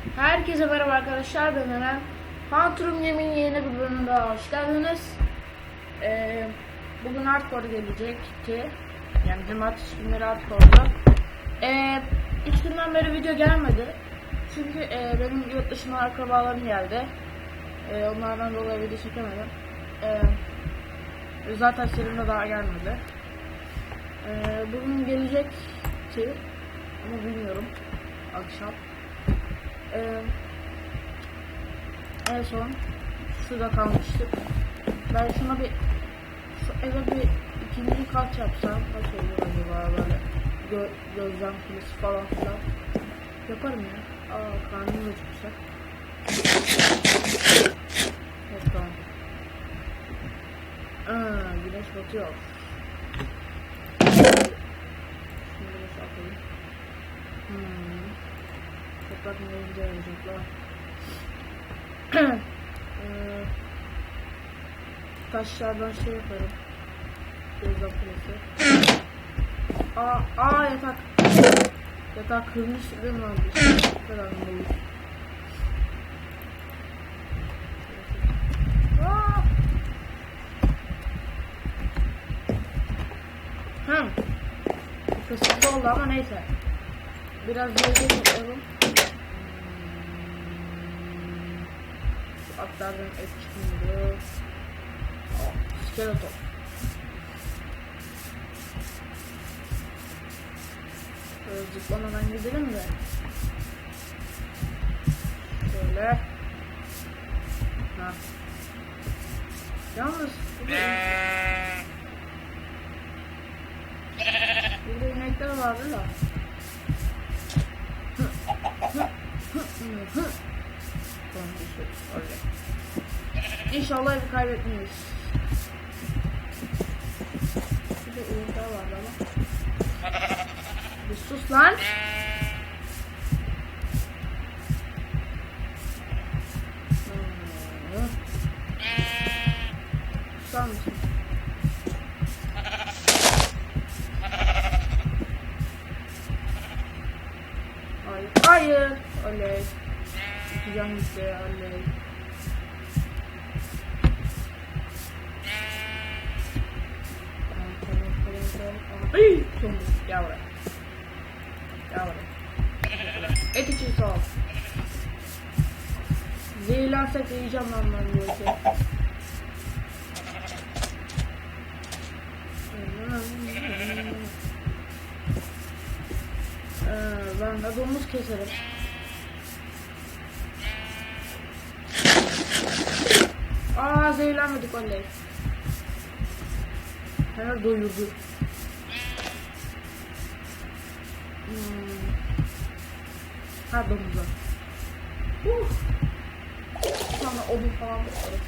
Herkese merhaba arkadaşlar ben Eren. Phantom Game'in yeni bir bölümüne daha hoş geldiniz. Ee, bugün hardcore gelecek ki yani cumartesi günleri hardcore'da. Ee, üç günden beri video gelmedi. Çünkü e, benim yurt dışına akrabalarım geldi. Ee, onlardan dolayı video çekemedim. Ee, zaten serimde daha gelmedi. Ee, bugün gelecek ki ama bilmiyorum akşam. Ee, en son şurada kalmıştık. Ben şuna bir şu eve bir ikinci kat yapsam nasıl olur acaba böyle Gö gözlem kulesi falan filan yaparım ya. Aa karnım da çıkacak. Evet tamam. Aa, güneş batıyor. Şimdi de yapayım. Hmm. Toprak meyveli olacaklar. ee, taşlardan şey yaparım. Gözlem kulesi. Aa, aa yatak. Yatak kırmış değil mi abi? Bu kadar! Hmm. Kısıtlı oldu ama neyse. Biraz geri toplayalım. Hmm. Şu atlardan et çıkmıyor. Oh, skeleton. Şöyle zıplamadan gidelim de. Şöyle. Ha. Yalnız burada, burada inekler vardı da. İnşallah evi kaybetmeyiz. Bir de inekler vardı ama. Bir sus lan. Susar mısın? Hayır. Hayır. Oley. Tamam, tamam. Ay, Tomuz. Gel buraya. Gel buraya. Et için sağ ol. Zehirlensek de yiyeceğim lan ben eti. Ee, ben de domuz keserim. Aa zehirlenmedik oley. Hemen doyurdu. Hmm. Ha domuza. Uh. Sonra odun falan bakarım.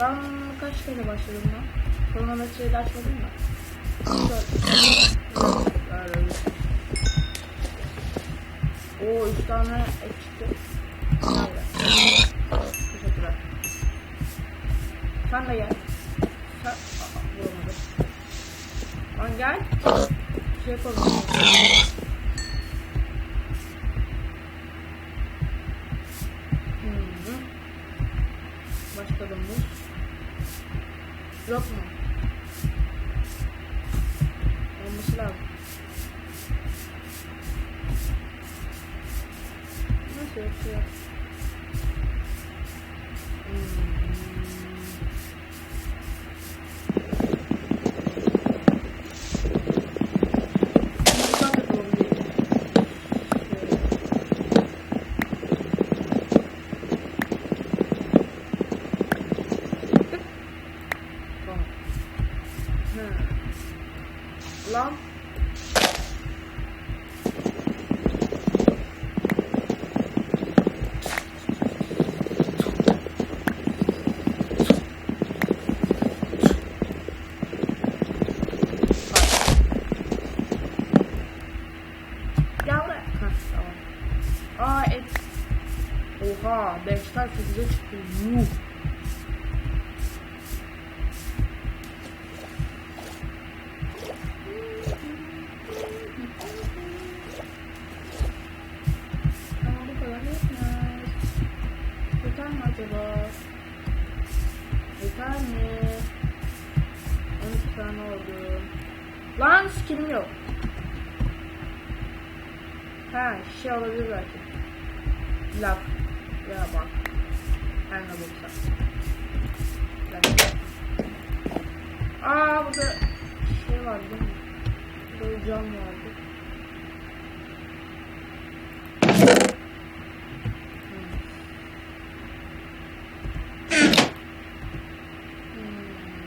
ben kaç kere başladım lan? Kronometreyi açmadım da. Oo üç tane et çıktı. Teşekkürler. Sen de gel. Sen... Aa, vuramadım. Lan gel. Şey yapalım. Hı. Başka domuz. Yok mu? Olması lazım. Nasıl yapıyor? Hmm. Mutfağa takalım bir. Şöyle. Tamam. Hı. Lan. Gel buraya. Heh, tamam. Aa et. Oha 5'ten 8'e çıktı. Yuh. Burada cam vardı. Hmm.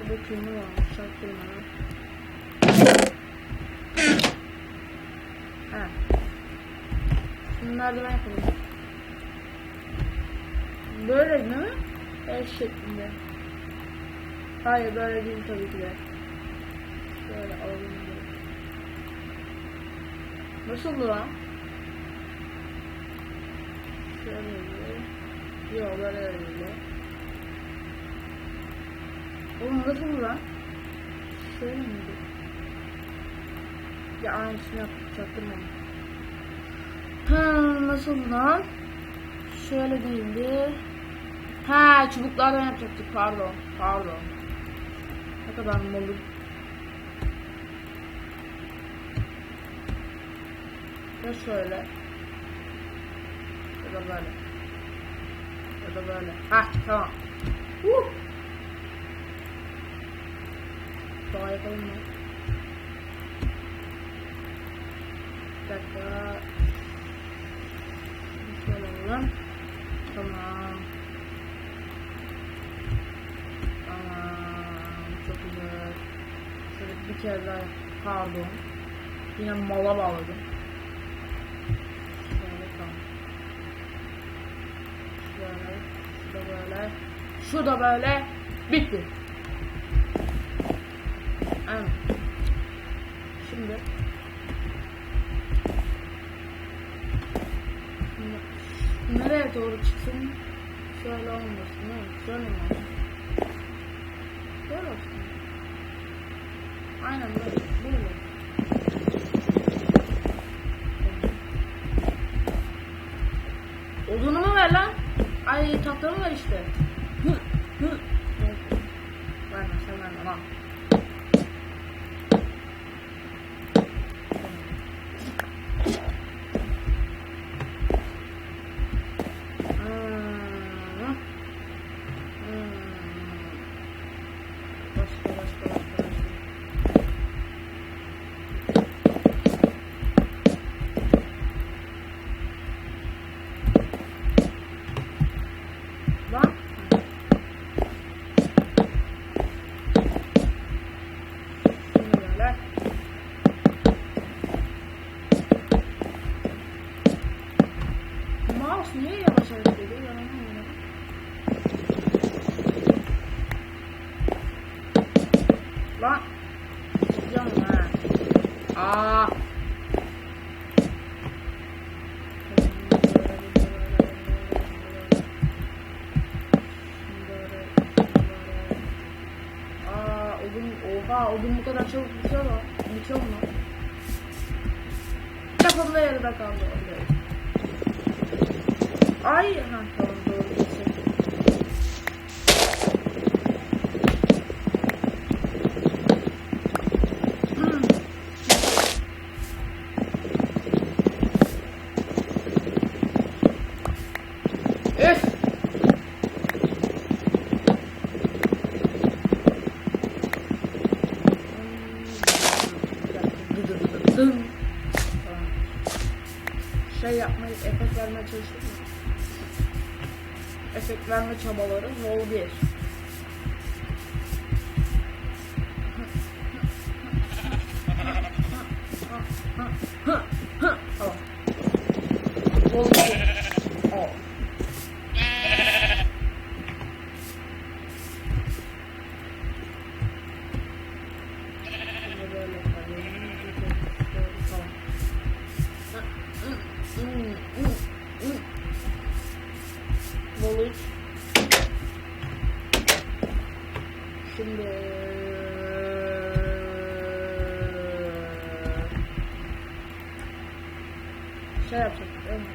Burada kıyma varmış, çaktırmadan. Ha. Şimdi merdiven yapalım. Böyle mi? El şeklinde. Hayır böyle değil tabii ki de. Şöyle alalım. Nasıl lan? Şöyle Yok böyle öyle. Oğlum nasıl lan? Şöyle miydi? Ya aynısını yaptık çaktırmayın. Nasıl lan? Şöyle değildi. Ha çubuklardan yapacaktık pardon. Pardon. Ne kadar malım. Ya şöyle. Ya da böyle. Ya da böyle. Ha tamam. Uh. Daha yapalım mı? Bir dakika. Alalım. Tamam. Tamam. Çok güzel. Şöyle bir kere daha pardon. Yine mala bağladım. Şöyle tamam. Şöyle. Şu da böyle. Şu da böyle. Bitti. Aynen. Şimdi Nereye doğru çıksın? Şöyle olmasın mi? Şöyle mi olsun? Böyle olsun. Aynen böyle. Böyle. Odunumu ver lan. Ay tahtamı ver işte. Hı, hı. Neyse. Verme sen verme lan. Odun bu kadar çabuk bitiyor mu? Bitiyor mu? Kafamda yarıda kaldı. Ay, ha tamam doğru. no wiesz. O. O. şey yapacak mi?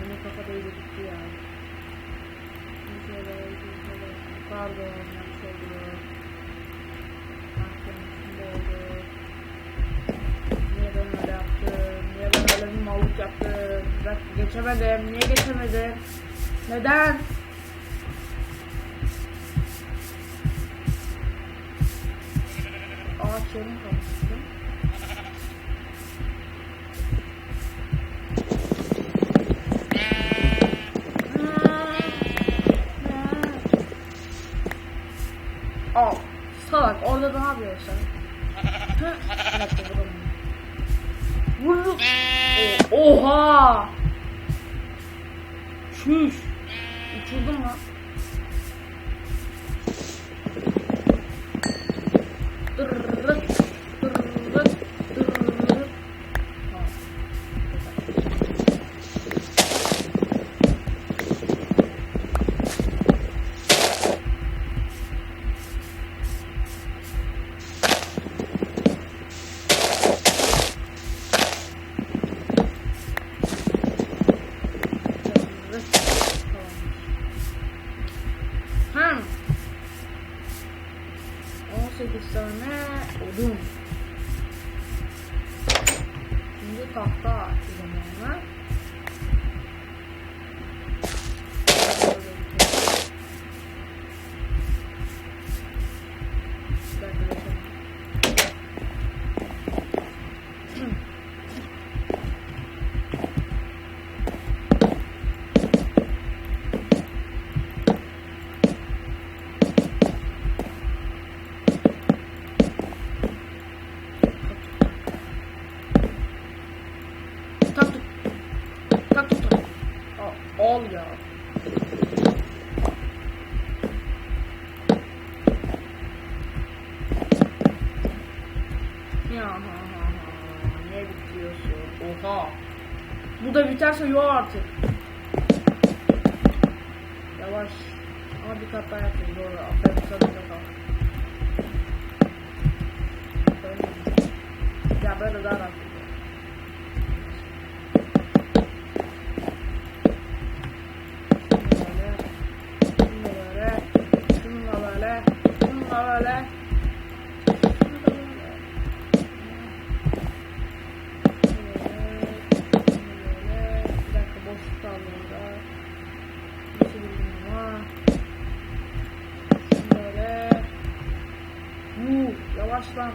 Benim kafada iyice gitti ya. Şöyle, şöyle. Pardon, yanlış oldu. Aklım içinde oldu. Niye ben öyle yaptım? Niye ben öyle bir mallık yaptım? Bak geçemedim. Niye geçemedim? Neden? Ağaç yarım kalmıştı. Vurdum. O- Oha! Şuş. Biterse yok artık. Yavaş. Ama bir kat daha yapayım. Doğru. Aferin sana da kal. Böyle. Ya böyle daha rahat. Şununla böyle, şununla böyle, şununla böyle, şununla böyle. Böyle, bir dakika boşluk kaldı orada. Bir şey bildim ama. Şöyle. Yuh, yavaş lan.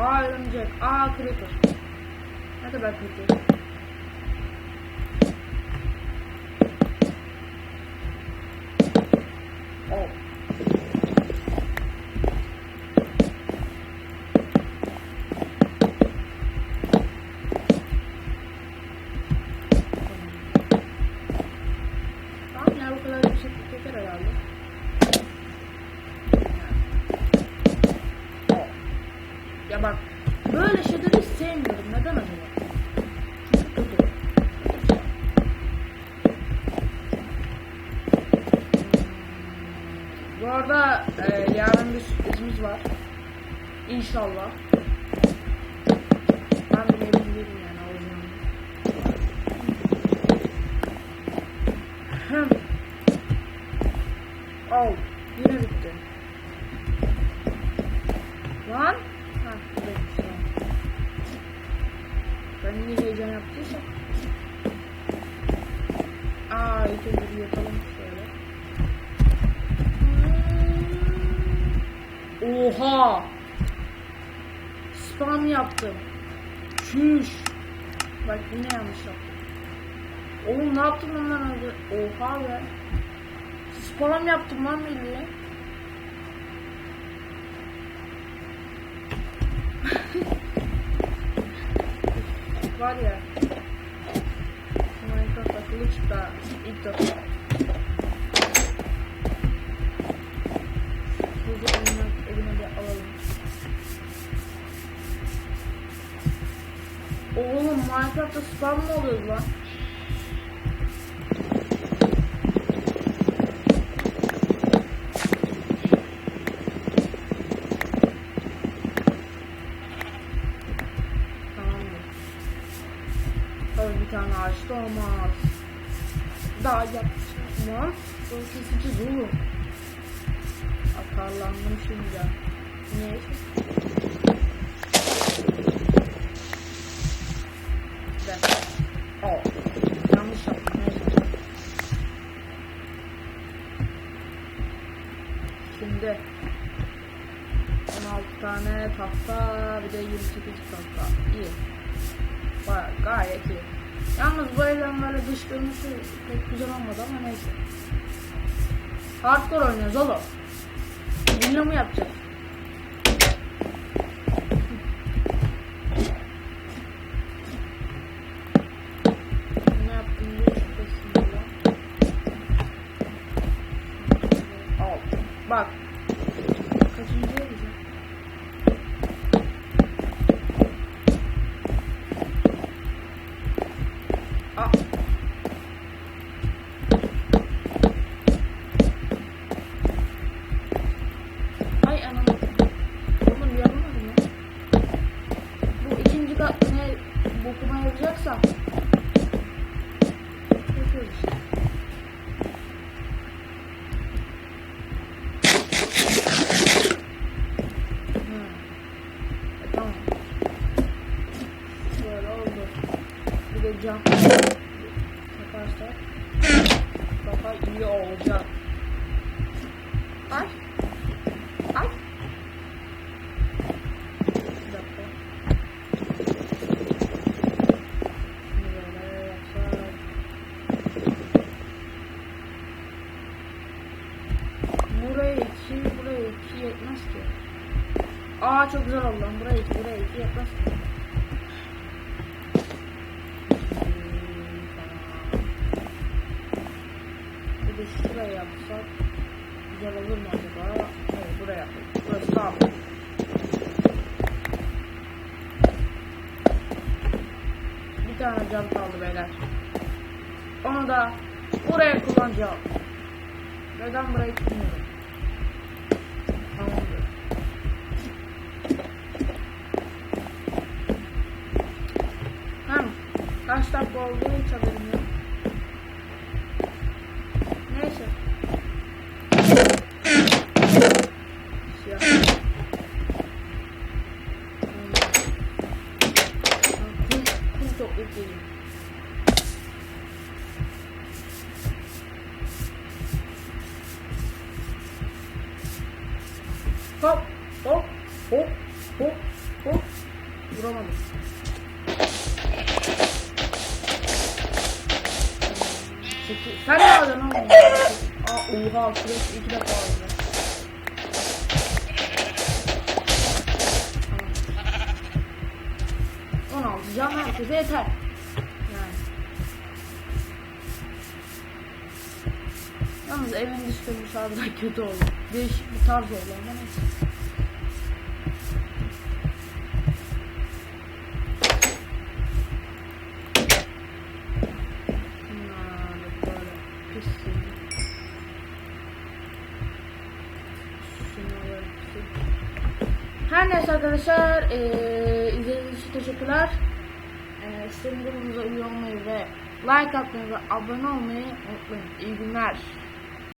Aa örümcek. Aa creeper. Ne kadar kötü. Oh. Tamam ya bu kadar yükseklik yeter herhalde. Oh. Ya bak böyle şeyleri sevmiyorum. Neden acaba? Çünkü kötü. Bu arada e, yarın bir sürprizimiz var. İnşallah. Ben bile bilirim yani Aa, bir yapalım şöyle. Oha! Spam yaptım. Çüş. Bak yine yanlış yaptım. Oğlum ne yaptım lan ben? Oha be. Spam yaptım lan bildiğin. Var ya. Defa. Hızlı eline, eline bir alalım. Oğlum Minecraft'ta spam mı oluyor lan? Ben. Oh. Yanlış yaptım. Şimdi 16 tane tahta bir de 28 tahta. İyi. Baya gayet iyi. Yalnız bu evden böyle dış görünüşü pek güzel olmadı ama neyse. Hardcore oynuyoruz oğlum. Dinle mi yapacağız? Bak. Kaçıncı yapacağım? Cam takarsak daha iyi olacak. Ay. Ay. Bir dakika. Şimdi böyle yapsak. Buraya iki, buraya iki yetmez ki. Aa çok güzel oldu lan. Buraya iki, buraya iki yetmez ki. Bir de şuraya yapsak güzel olur mu acaba? Evet buraya. Burası tamam. Bir tane cam kaldı beyler. Onu da buraya kullanacağım. Neden burayı bilmiyorum. Tamamdır. Hem kaç dakika oldu hiç yeter. Yani. Yalnız evin dış görünüşü kötü oldu. Değişik bir tarz oldu ama neyse. Her neyse arkadaşlar eee izlediğiniz için teşekkürler. Sistem grubumuza üye olmayı ve like atmayı ve abone olmayı unutmayın. İyi günler.